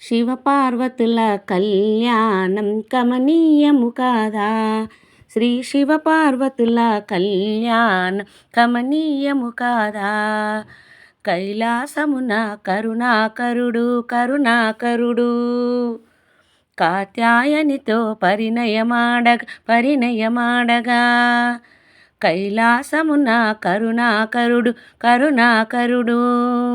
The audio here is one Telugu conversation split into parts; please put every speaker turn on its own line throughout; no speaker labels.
శివపార్వతుల కళ్యాణం కమనీయము కాదా? శ్రీ శివపార్వతుల కళ్యాణం కమనీయము కాదా? కైలాసమున కరుణాకరుడు కరుణాకరుడు. కాత్యాయనితో పరిణయమాడగ పరిణయమాడగా. కైలాసమున కరుణాకరుడు కరుణాకరుడు.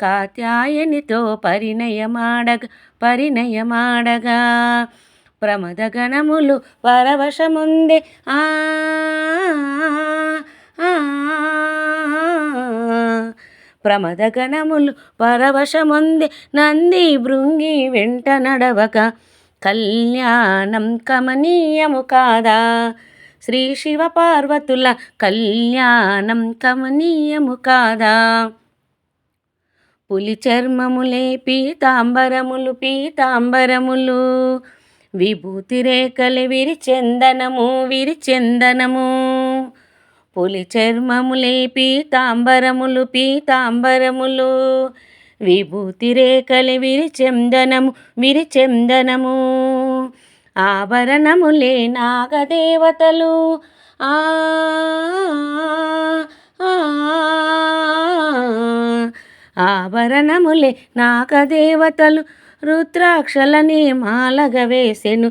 కాత్యాయనితో పరిణయమాడగ పరిణయమాడగా. ప్రమదగణములు పరవశముందే ఆ ప్రమదగణములు పరవశముంది నంది భృంగి వెంట నడవక కళ్యాణం కమనీయము కాదా. శ్రీ శివ పార్వతుల కళ్యాణం కమనీయము కాదా. పులి చర్మములే పీతాంబరములు పీతాంబరములు. విభూతి రేఖలు విరిచెందనము విరిచెందనము. పులి చర్మములే పీతాంబరములు పీతాంబరములు. విభూతి రేఖలు వీరి చందనము ఆభరణములే నాగదేవతలు. ఆ ఆభరణములే నాగదేవతలు రుద్రాక్షలని మాలగ వేసెను.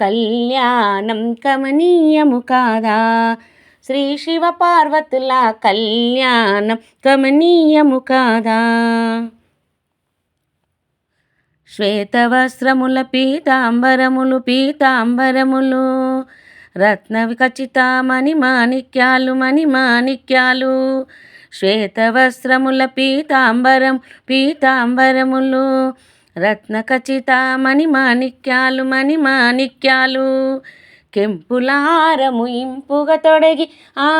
కళ్యాణం కమనీయము కాదా? శ్రీ శివ పార్వతుల కళ్యాణం కమనీయము కాదా? శ్వేతవస్త్రముల పీతాంబరములు పీతాంబరములు రత్న ఖచ్చితమణి మాణిక్యాలు మణి మాణిక్యాలు శ్వేతవస్త్రముల పీతాంబరం పీతాంబరములు రత్న ఖచ్చితమణి మాణిక్యాలు మణి మాణిక్యాలు కెంపులారము ఇంపుగా తొడగి ఆ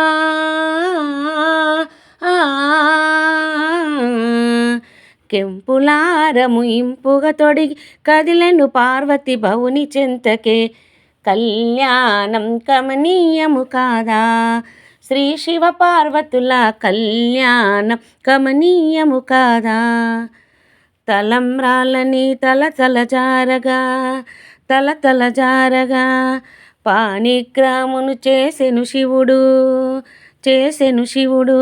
కెంపులారము ఇంపుగా తొడిగి కదిలెను పార్వతి భవుని చెంతకే కళ్యాణం కమనీయము కాదా? శ్రీ శివ పార్వతుల కళ్యాణం కమనీయము కాదా? తలంబ్రాలని తల తల జారగా తల తల జారగా పాణిగ్రామును చేసెను శివుడు చేసెను శివుడు.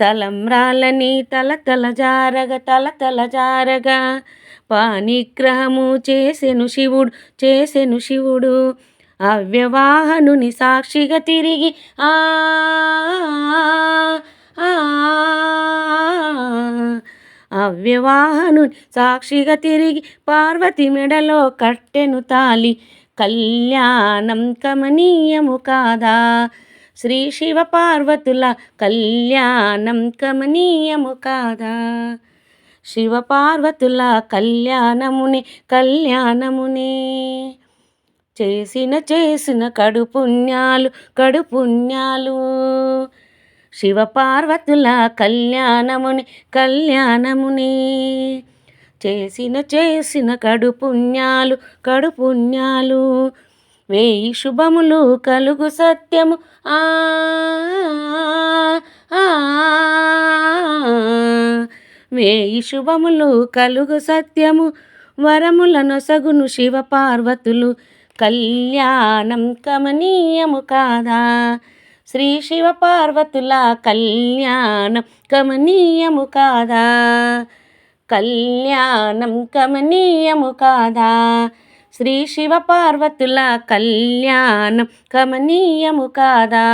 తలంబ్రాలని తల తల జారగ తల తల జారగా పాణిగ్రహము చేసెను శివుడు చేసెను శివుడు. అవ్యవాహనుని సాక్షిగా తిరిగి ఆ అవ్యవాహనుని సాక్షిగా తిరిగి పార్వతి మెడలో కట్టెను తాలి కళ్యాణం కమనీయము కాదా? శ్రీ శివ పార్వతుల కళ్యాణం కమనీయము కాదా? శివ పార్వతుల కళ్యాణముని కళ్యాణముని. చేసిన చేసిన కడు పుణ్యాలు కడు పుణ్యాలు కళ్యాణముని కళ్యాణముని. చేసిన చేసిన కడు పుణ్యాలు కడు పుణ్యాలు వేయి శుభములు కలుగు సత్యము. ఆ వేయి శుభములు కలుగు సత్యము. వరముల నొసగును శివ పార్వతులు కళ్యాణం కమనీయము కాదా? శ్రీ శివ పార్వతుల కళ్యాణం కమనీయము కాదా? కళ్యాణం కమనీయము కాదా? శ్రీ శివ పార్వతుల కళ్యాణం కమనీయము కాదా?